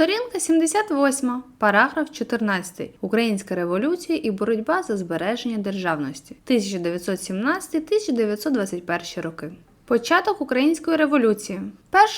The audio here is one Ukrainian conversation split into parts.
Сторінка 78, параграф 14. Українська революція і боротьба за збереження державності 1917-1921 роки. Початок української революції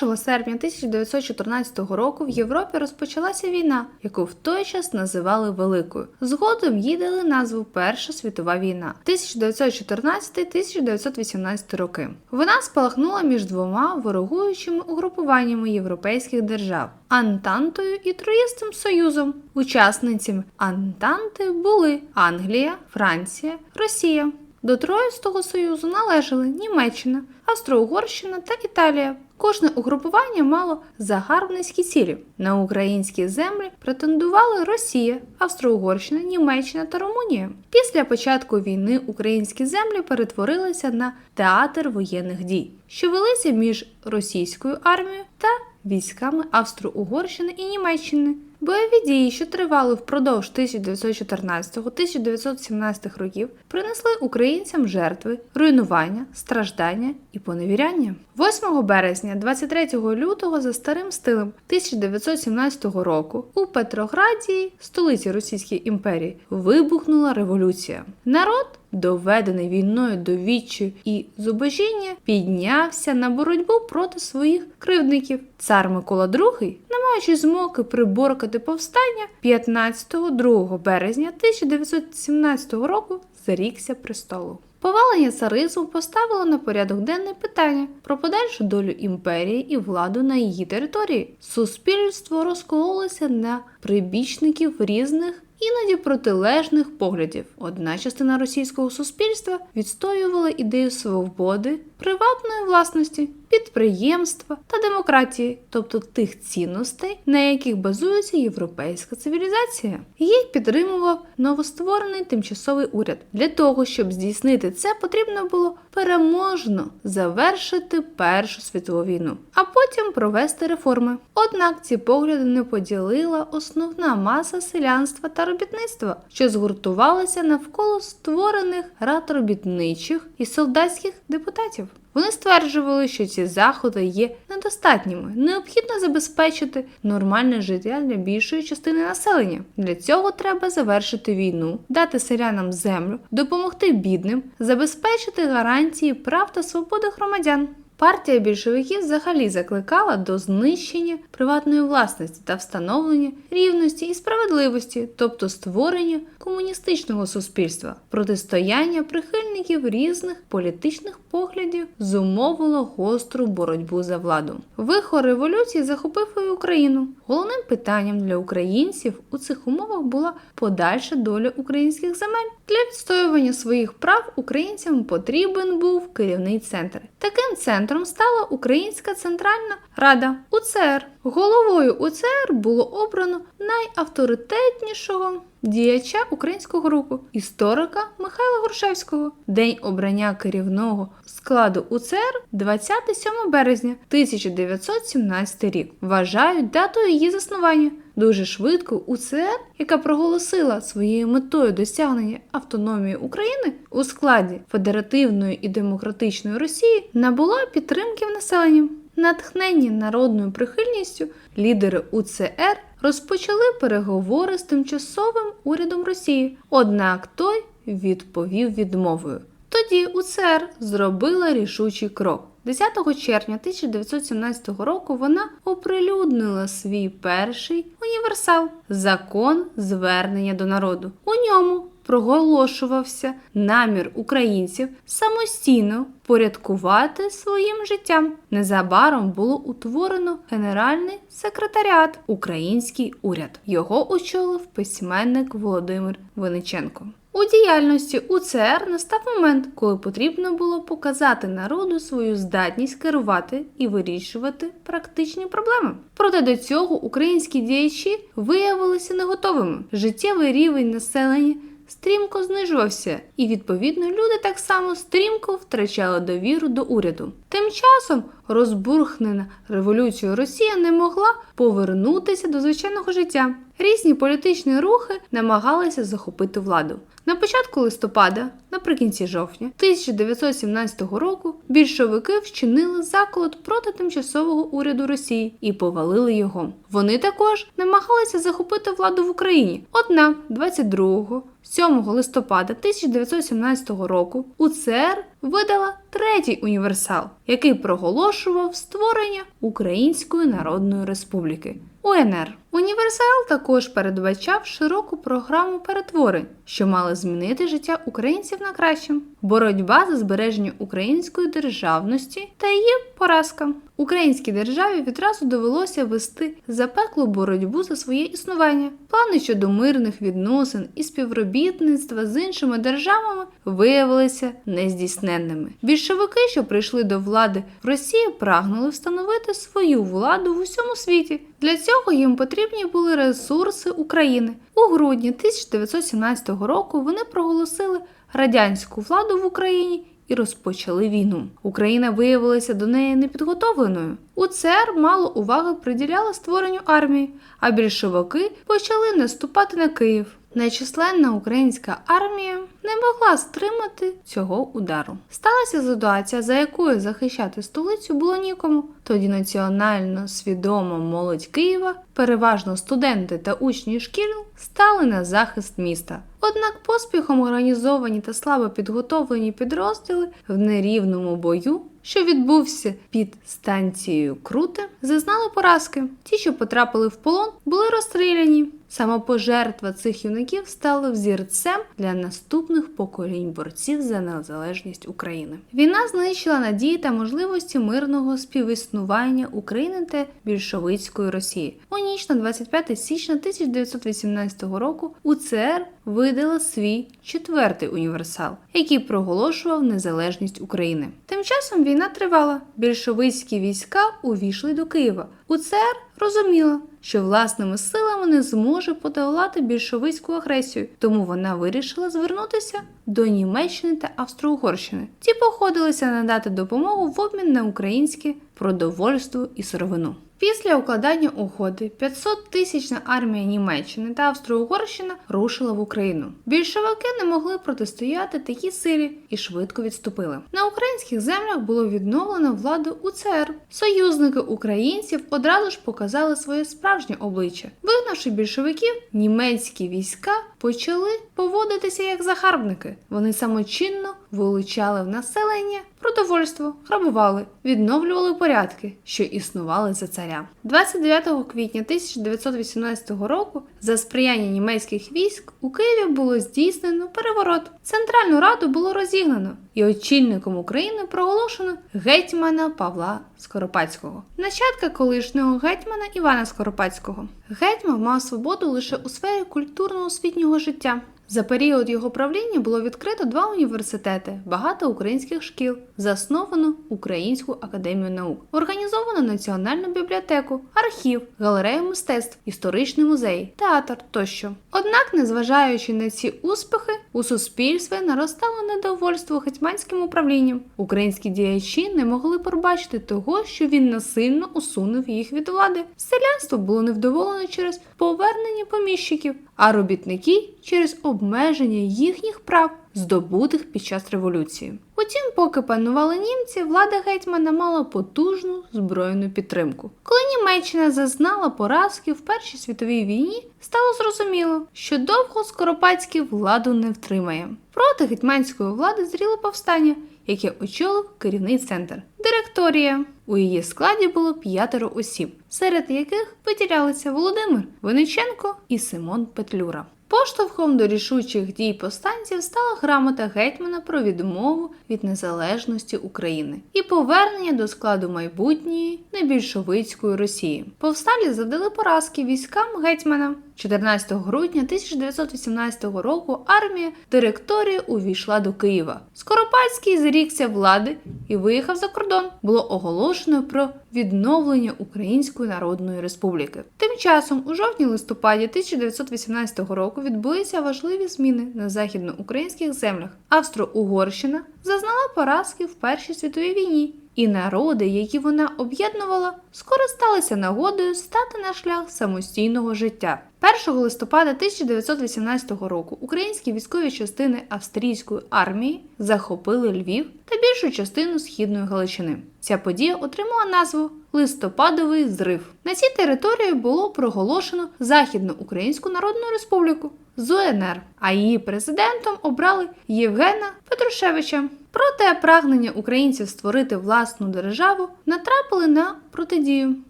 1 серпня 1914 року в Європі розпочалася війна, яку в той час називали Великою. Згодом їй дали назву Перша світова війна 1914-1918 роки. Вона спалахнула між двома ворогуючими угрупуваннями європейських держав Антантою і Троїстим Союзом. Учасницями Антанти були Англія, Франція, Росія. До Троїстого союзу належали Німеччина, Австро-Угорщина та Італія. Кожне угрупування мало загарбницькі цілі. На українські землі претендували Росія, Австро-Угорщина, Німеччина та Румунія. Після початку війни українські землі перетворилися на театр воєнних дій, що велися між російською армією та військами Австро-Угорщини і Німеччини. Бойові дії, що тривали впродовж 1914-1917 років, принесли українцям жертви, руйнування, страждання і поневіряння. 8 березня, 23 лютого, за старим стилем 1917 року у Петрограді, столиці Російської імперії, вибухнула революція. Народ доведений війною до відчаю і зубожіння, піднявся на боротьбу проти своїх кривдників. Цар Микола II, маючи змоги приборкати повстання, 15-2 березня 1917 року зарікся престолу. Повалення царизму поставило на порядок денний питання про подальшу долю імперії і владу на її території. Суспільство розкололося на прибічників різних іноді протилежних поглядів. Одна частина російського суспільства відстоювала ідею свободи, приватної власності, підприємства та демократії, тобто тих цінностей, на яких базується європейська цивілізація. Їх підтримував новостворений тимчасовий уряд. Для того, щоб здійснити це, потрібно було переможно завершити Першу світову війну, а потім провести реформи. Однак ці погляди не поділила основна маса селянства та робітництва, що згуртувалися навколо створених рад робітничих і солдатських депутатів. Вони стверджували, що ці заходи є недостатніми. Необхідно забезпечити нормальне життя для більшої частини населення. Для цього треба завершити війну, дати селянам землю, допомогти бідним, забезпечити гарантії прав та свободи громадян. Партія більшовиків взагалі закликала до знищення приватної власності та встановлення рівності і справедливості, тобто створення комуністичного суспільства. Протистояння прихильників різних політичних поглядів зумовило гостру боротьбу за владу. Вихор революції захопив і Україну. Головним питанням для українців у цих умовах була подальша доля українських земель. Для відстоювання своїх прав українцям потрібен був керівний центр. Таким центром стала Українська Центральна Рада УЦР. Головою УЦР було обрано найавторитетнішого діяча українського руху, історика Михайла Грушевського. День обрання керівного складу УЦР 27 березня 1917 рік. Вважають датою її заснування. Дуже швидко УЦР, яка проголосила своєю метою досягнення автономії України у складі федеративної і демократичної Росії, набула підтримки в населенні. Натхненні народною прихильністю лідери УЦР розпочали переговори з тимчасовим урядом Росії. Однак той відповів відмовою. Тоді УЦР зробила рішучий крок. 10 червня 1917 року вона оприлюднила свій перший універсал закон звернення до народу. У ньому проголошувався намір українців самостійно порядкувати своїм життям. Незабаром було утворено Генеральний секретаріат Український уряд. Його очолив письменник Володимир Виниченко. У діяльності УЦР настав момент, коли потрібно було показати народу свою здатність керувати і вирішувати практичні проблеми. Проте до цього українські діячі виявилися не готовими. Життєвий рівень населення стрімко знижувався, і відповідно люди так само стрімко втрачали довіру до уряду. Тим часом розбурхнена революцією Росія не могла повернутися до звичайного життя. Різні політичні рухи намагалися захопити владу. На початку листопада наприкінці жовтня 1917 року більшовики вчинили заколот проти тимчасового уряду Росії і повалили його. Вони також намагалися захопити владу в Україні. Однак 22 7 листопада 1917 року УЦР видала третій універсал, який проголошував створення Української Народної Республіки. УНР. Універсал також передбачав широку програму перетворень, що мали змінити життя українців на краще, боротьба за збереження української державності та її поразка. Українській державі відразу довелося вести запеклу боротьбу за своє існування. Плани щодо мирних відносин і співробітництва з іншими державами виявилися нездійсненними. Більшовики, що прийшли до влади в Росії, прагнули встановити свою владу в усьому світі. Для цього їм потрібні були ресурси України. У грудні 1917 року вони проголосили радянську владу в Україні і розпочали війну. Україна виявилася до неї непідготовленою. УЦР мало уваги приділяла створенню армії, а більшовики почали наступати на Київ. Найчисленна українська армія не могла стримати цього удару. Сталася ситуація, за якою захищати столицю було нікому. Тоді національно свідома молодь Києва, переважно студенти та учні шкіл, стали на захист міста. Однак поспіхом організовані та слабо підготовлені підрозділи в нерівному бою що відбувся під станцією Круте, зазнали поразки. Ті, що потрапили в полон, були розстріляні. Самопожертва цих юнаків стала взірцем для наступних поколінь борців за незалежність України. Війна знищила надії та можливості мирного співіснування України та більшовицької Росії. У ніч на 25 січня 1918 року УЦР видала свій четвертий універсал, який проголошував незалежність України. Тим часом війна тривала. Більшовицькі війська увійшли до Києва. УЦР розуміла, що власними силами не зможе подолати більшовицьку агресію, тому вона вирішила звернутися до Німеччини та Австро-Угорщини. Ті походилися надати допомогу в обмін на українське продовольство і сировину. Після укладання угоди 500 тисячна армія Німеччини та Австро-Угорщина рушила в Україну. Більшовики не могли протистояти такій силі і швидко відступили. На українських землях було відновлено владу УЦР. Союзники українців одразу ж показали своє справжнє обличчя. Вигнавши більшовиків, німецькі війська почали поводитися як загарбники. Вони самочинно вилучали в населення продовольство, грабували, відновлювали порядки, що існували за царя. 29 квітня 1918 року за сприяння німецьких військ у Києві було здійснено переворот. Центральну раду було розігнано, і очільником України проголошено гетьмана Павла Скоропадського, нащадка колишнього гетьмана Івана Скоропадського. Гетьман мав свободу лише у сфері культурно-освітнього життя. За період його правління було відкрито два університети, багато українських шкіл, засновано Українську академію наук, організовано національну бібліотеку, архів, галерею мистецтв, історичний музей, театр тощо. Однак, незважаючи на ці успіхи, у суспільстві наростало недовольство гетьманським управлінням. Українські діячі не могли пробачити того, що він насильно усунув їх від влади. Селянство було невдоволено через повернення поміщиків, а робітники через обмеження їхніх прав, здобутих під час революції. Утім, поки панували німці, влада гетьмана мала потужну збройну підтримку. Коли Німеччина зазнала поразки в Першій світовій війні, стало зрозуміло, що довго Скоропадський владу не втримає. Проти гетьманської влади зріло повстання, яке очолив керівний центр директорія. У її складі було п'ятеро осіб, серед яких виділялися Володимир Виниченко і Симон Петлюра. Поштовхом до рішучих дій повстанців стала грамота гетьмана про відмову від незалежності України і повернення до складу майбутньої небільшовицької Росії. Повсталі завдали поразки військам гетьмана. 14 грудня 1918 року армія директорії увійшла до Києва. Скоропадський зрікся влади і виїхав за кордон. Було оголошено про відновлення Української Народної Республіки. Тим часом, у жовтні-листопаді 1918 року відбулися важливі зміни на західноукраїнських землях. Австро-Угорщина зазнала поразки в Першій світовій війні і народи, які вона об'єднувала, скористалися нагодою стати на шлях самостійного життя. 1 листопада 1918 року українські військові частини австрійської армії захопили Львів та більшу частину східної Галичини. Ця подія отримала назву Листопадовий зрив. На цій території було проголошено Західну Українську Народну Республіку з УНР, а її президентом обрали Євгена Петрушевича. Проте прагнення українців створити власну державу натрапили на протидію.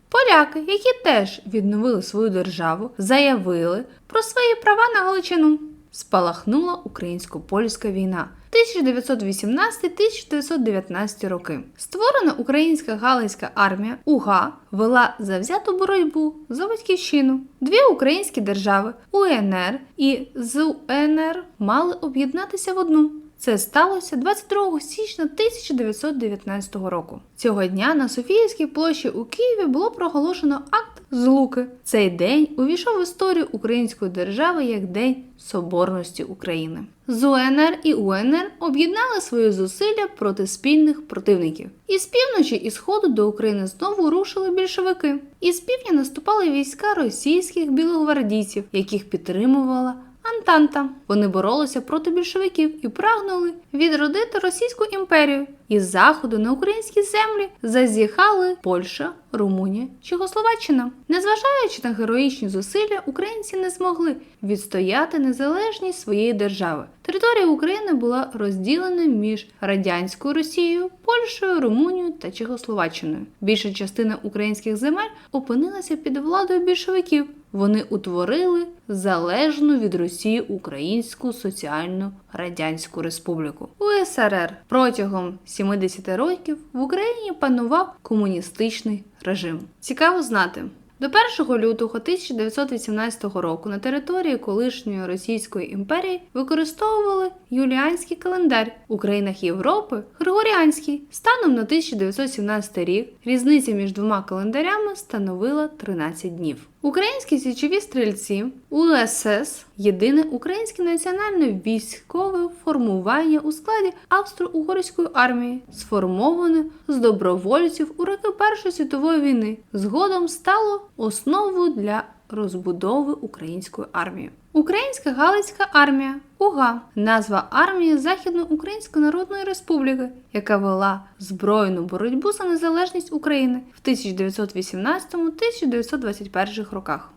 Поляки, які теж відновили свою державу, заявили про свої права на Галичину. Спалахнула українсько-польська війна 1918-1919 роки. Створена українська галицька армія УГА вела завзяту боротьбу за батьківщину. Дві українські держави УНР і ЗУНР мали об'єднатися в одну. Це сталося 22 січня 1919 року. Цього дня на Софіївській площі у Києві було проголошено акт злуки. Цей день увійшов в історію української держави як День Соборності України. ЗУНР і УНР об'єднали свої зусилля проти спільних противників. Із півночі і сходу до України знову рушили більшовики. Із півдня наступали війська російських білогвардійців, яких підтримувала Антанта. Вони боролися проти більшовиків і прагнули відродити Російську імперію. Із заходу на українські землі зазіхали Польща, Румунія, Чехословаччина. Незважаючи на героїчні зусилля, українці не змогли відстояти незалежність своєї держави. Територія України була розділена між радянською Росією, Польщею, Румунією та Чехословаччиною. Більша частина українських земель опинилася під владою більшовиків. Вони утворили залежну від Росії Українську соціальну радянську республіку УСРР. Протягом 70 років в Україні панував комуністичний режим. Цікаво знати. До 1 лютого 1918 року на території колишньої Російської імперії використовували юліанський календар у країнах Європи Григоріанський. Станом на 1917 рік різниця між двома календарями становила 13 днів. Українські січові стрільці УСС єдине українське національне військове формування у складі Австро-Угорської армії, сформоване з добровольців у роки Першої світової війни, згодом стало основою для розбудови української армії. Українська Галицька армія УГА назва армії Західноукраїнської Народної Республіки, яка вела збройну боротьбу за незалежність України в 1918-1921 роках.